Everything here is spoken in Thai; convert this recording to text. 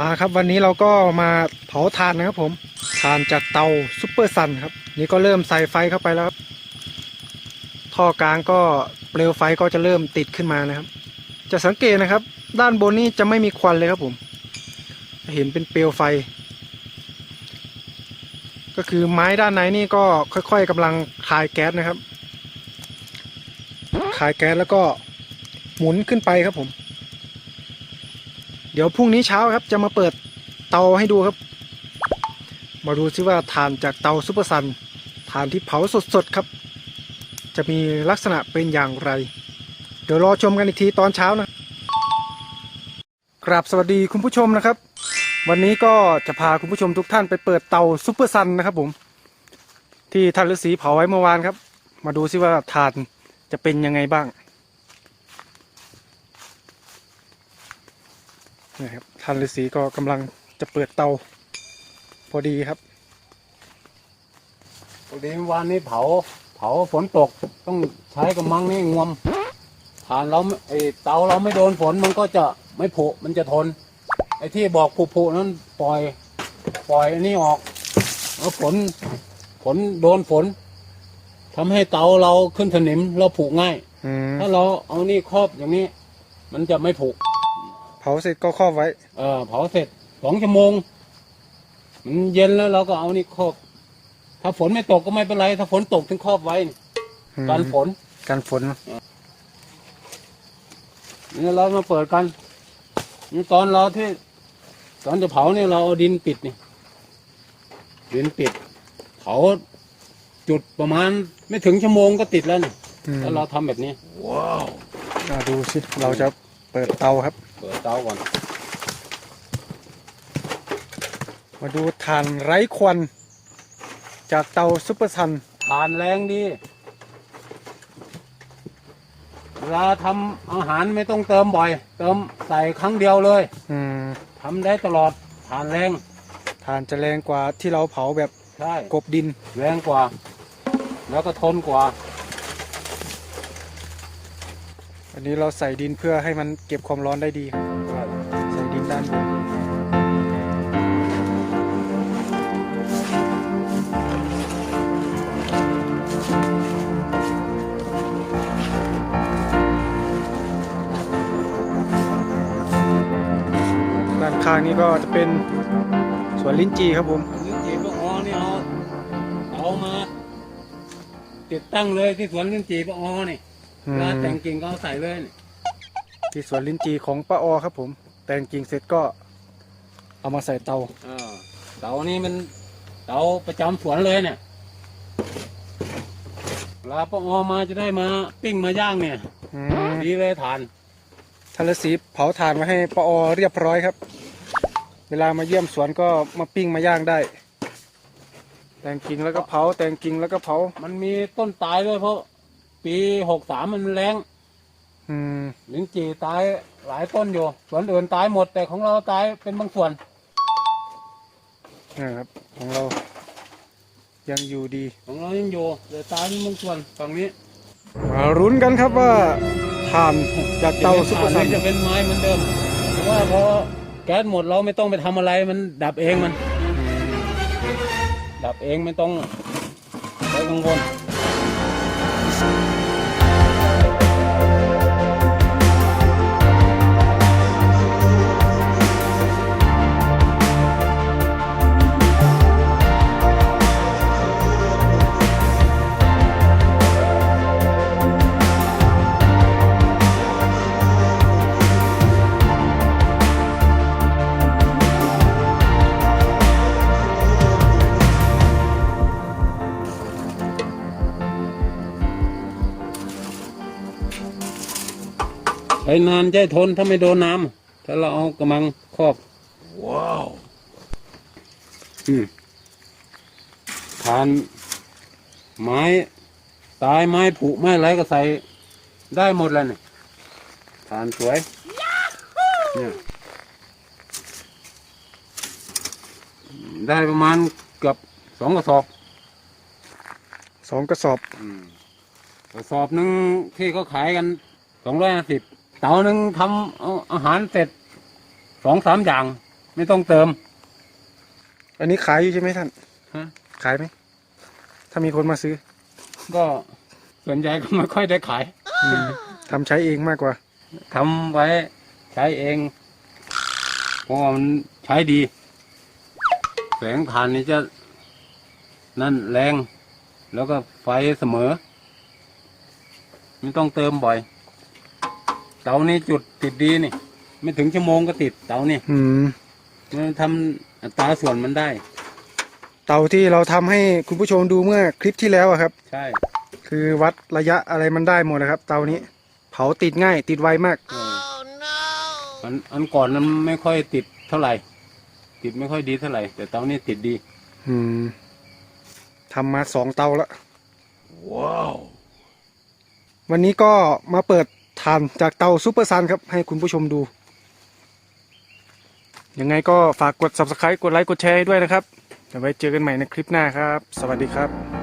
มาครับวันนี้เราก็มาเผาถ่านนะครับผมถ่านจากเตาซุปเปอร์ซันครับ นี่ก็เริ่มใส่ไฟเข้าไปแล้วครับท่อกลางก็เปลวไฟก็จะเริ่มติดขึ้นมานะครับ จะสังเกตนะครับ ด้านบนนี้จะไม่มีควันเลยครับผมเห็นเป็นเปลวไฟ ก็คือไม้ด้านในนี่ก็ค่อย ๆกำลังคายแก๊สนะครับ คายแก๊สแล้วก็หมุนขึ้นไปครับผม ดี๋ยวพรุ่งนี้เช้าครับจะมาเปิดเตาให้ดูครับ มาดูซิว่าถ่านจากเตาซุปเปอร์ซันถ่านที่เผาสดๆครับ จะมีลักษณะเป็นอย่างไร เดี๋ยวรอชมกันอีกทีตอนเช้านะกราบสวัสดีคุณผู้ชมนะครับ วันนี้ก็จะพาคุณผู้ชมทุกท่านไปเปิดเตาซุปเปอร์ซันนะครับผม ที่ท่านฤาษีเผาไว้เมื่อวานครับ มาดูซิว่าถ่านจะเป็นยังไงบ้าง นี่ครับท่านฤาษีก็กำลังจะเปิดเตา พอดีครับพอดีเมื่อวานนี้เผา เผาฝนตกต้องใช้กระมังนี่งวมฐานเราไม่ไอเตาเราไม่โดนฝนมันก็จะไม่ผุมันจะทน ไอที่บอกผุๆนั้นปล่อย ปล่อยอันนี้ออกแล้วฝนฝนโดนฝนทำให้เตาเราขึ้นสนิมเราผุง่ายอืมถ้าเราเอานี่ครอบอย่างนี้ มันจะไม่ผุเผาเสร็จก็ครอบไว้ เออเผาเสร็จสองชั่วโมง มันเย็นแล้วเราก็เอานี่ครอบ ถ้าฝนไม่ตกก็ไม่เป็นไร ถ้าฝนตกถึงครอบไว้นี่อืมกันฝนกันฝนนี่เรามาเปิดกันนี่ตอนเราที่ตอนจะเผาเนี่ยเราเอาดินปิดนี่ดินปิด เผาจุดประมาณไม่ถึงชั่วโมงก็ติดแล้วนี่อืมถ้าเราทำแบบนี้ ว้าวมาดูสิเราจะเปิดเตาครับ เปิดเตาก่อน มาดูถ่านไร้ควัน จากเตาซุปเปอร์ซันทานแรงดี เวลาทำอาหารไม่ต้องเติมบ่อย เติมใส่ครั้งเดียวเลยอืมทำได้ตลอดทานแรงถ่านจะแรงกว่าที่เราเผาแบบใช่กบดินแรงกว่า แล้วก็ทนกว่า อันนี้เราใส่ดินเพื่อให้มันเก็บความร้อนได้ดีครับใส่ดินด้านบนด้านข้างนี้ก็จะเป็นสวนลิ้นจีครับผมลิ้นจี่ปะออนี่เอาเอามา ติดตั้งเลยที่สวนลิ้นจี่ปะออนี่ อืเวมลาแต่งกิ่งก็เอาใส่เลยนี่ที่สวนลิ้นจีของป้าออครับผม แต่งกิ่งเสร็จก็เอามาใส่เตาเออเตานี่มันเตาประจำสวนเลยเนี่ยเวลาปะออมาจะได้มาปิ้งมาย่างเนี่ยอืมดีเลยทานทานสีเผาถ่านไว้ให้ปออเรียบร้อยครับ เวลามาเยี่ยมสวนก็มาปิ้งมาย่างได้ แต่งกิ่งแล้วก็เผาแต่งกิ่งแล้วก็เผา มันมีต้นตายด้วยเพราะ ปีหกสามมันแรงอืมลิ้นจี่ตายหลายต้นอยู่สวนอื่นตายหมดแต่ของเราตายเป็นบางส่วนนะครับของเรายังอยู่ดี ของเรายังอยู่แต่ตายเป็นบางส่วนฝั่งนี้มารุ้นกันครับว่าถ่านจากเตาซุปเปอร์ซันจะเป็นไม้เหมือนเดิมเพราะว่าพอแก๊สหมดเราไม่ต้องไปทำอะไรมันดับเองมัน ดับเองไม่ต้องไปกังวล ใช้นานใจทนถ้าไม่โดนน้ำถ้าเราเอากระมังครอบ ว้าวอืมทานไม้ ตายไม้ผุไม้อะไรก็ใส่ได้หมดแล้วเนี่ยทานสวยเนี่ยได้ประมาณเกือบสองกระสอบสองกระสอบกระสอบหนึ่งที่เขาขายกันสองร้อยห้าสิบ เตาหนึ่งทำเอาอาหารเสร็จสองสามอย่าง ไม่ต้องเติม อันนี้ขายอยู่ใช่ไหมท่านฮะ ขายไหมถ้ามีคนมาซื้อก็ส่วนใหญ่ก็ไม่ค่อยได้ขายอืมทำใช้เองมากกว่า ทำไว้ใช้เองเพราะว่ามันใช้ดี แสงผ่านนี่จะ นั่นแรง แล้วก็ไฟเสมอ ไม่ต้องเติมบ่อยเตานี่จุดติดดีนี่ ไม่ถึงชั่วโมงก็ติดเตานี่อืม มันทำอัตราส่วนมันได้ เตาที่เราทำให้คุณผู้ชมดูเมื่อคลิปที่แล้วอะครับ ใช่คือวัดระยะอะไรมันได้หมดนะครับ เตานี้ เผาติดง่าย ติดไวมากเอออันอันก่อนนั้นไม่ค่อยติดเท่าไหร่ ติดไม่ค่อยดีเท่าไหร่ แต่เตานี่ติดดี อืมทำมาสองเตาแล้วว้าว วันนี้ก็มาเปิด ทานจากเตาซูเปอร์ซันครับ ให้คุณผู้ชมดู ยังไงก็ฝากกด subscribe กดไลค์กดแชร์ด้วยนะครับ เดี๋ยวไว้เจอกันใหม่ในคลิปหน้าครับ สวัสดีครับ